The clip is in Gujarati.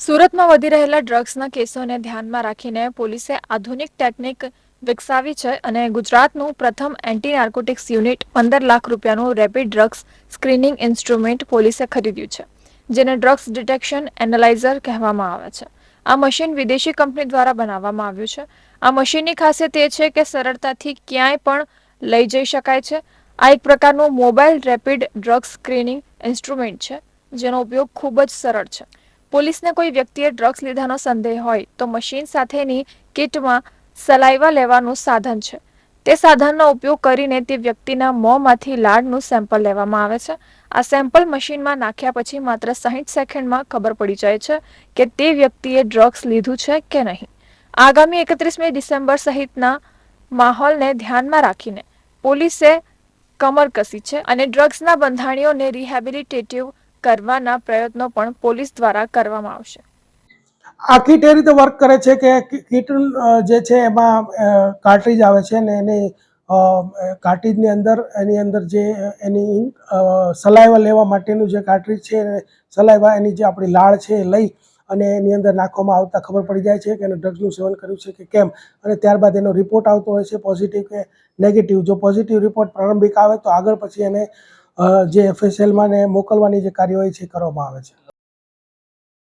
સુરતમાં વધી રહેલા ડ્રગ્સના કેસોને ધ્યાનમાં રાખીને પોલીસે આધુનિક ટેકનિક વિકસાવી છે અને ગુજરાતનું પ્રથમ એન્ટી નાર્કોટિક્સ યુનિટ પંદર લાખ રૂપિયાનું રેપિડ ડ્રગ્સ સ્ક્રીનિંગ ઇન્સ્ટ્રુમેન્ટ પોલીસે ખરીદ્યું છે, જેને ડ્રગ્સ ડિટેક્શન એનાલાઇઝર કહેવામાં આવે છે. આ મશીન વિદેશી કંપની દ્વારા બનાવવામાં આવ્યું છે. આ મશીનની ખાસિયત એ છે કે સરળતાથી ક્યાંય પણ લઈ જઈ શકાય છે. આ એક પ્રકારનું mobile rapid drugs screening instrument છે, જેનો ઉપયોગ ખૂબ જ સરળ છે. પોલીસને કોઈ વ્યક્તિએ ડ્રગ્સ લીધાનો સંદેહ હોય તો મશીન સાથેની કિટમાં સલાઈવા લેવાનું સાધન છે. તે સાધનનો ઉપયોગ કરીને તે વ્યક્તિના મોંમાંથી લાળનું સેમ્પલ લેવામાં આવે છે. આ સેમ્પલ મશીનમાં નાખ્યા પછી માત્ર સાહીઠ સેકન્ડમાં ખબર પડી જાય છે કે તે વ્યક્તિએ ડ્રગ્સ લીધું છે કે નહીં. આગામી એકત્રીસમી ડિસેમ્બર સહિતના માહોલને ધ્યાનમાં રાખીને પોલીસે કમર કસી છે અને ડ્રગ્સના બંધાણીઓને રિહેબિલિટેટિવ કરવાના પ્રયત્નો પણ પોલીસ દ્વારા કરવામાં આવશે. આ કીટ એ રીતે વર્ક કરે છે કે કીટ જે છે એમાં કાર્ટ્રીજ આવે છે ને એની કાર્ટ્રીજની અંદર, એની અંદર જે એની સલાઈવા લેવા માટેનું જે કાર્ટ્રીજ છે સલાઈવા એની જે આપણી લાળ છે એ લઈ અને એની અંદર નાખવામાં આવતા ખબર પડી જાય છે કે એને ડ્રગ્સનું સેવન કર્યું છે કે કેમ. અને ત્યારબાદ એનો રિપોર્ટ આવતો હોય છે પોઝિટિવ કે નેગેટિવ જો પોઝિટિવ રિપોર્ટ પ્રારંભિક આવે તો આગળ પછી એને જે એફએસએલમાં ને મોકલવાની જે કાર્યવાહી છે કરવામાં આવે છે.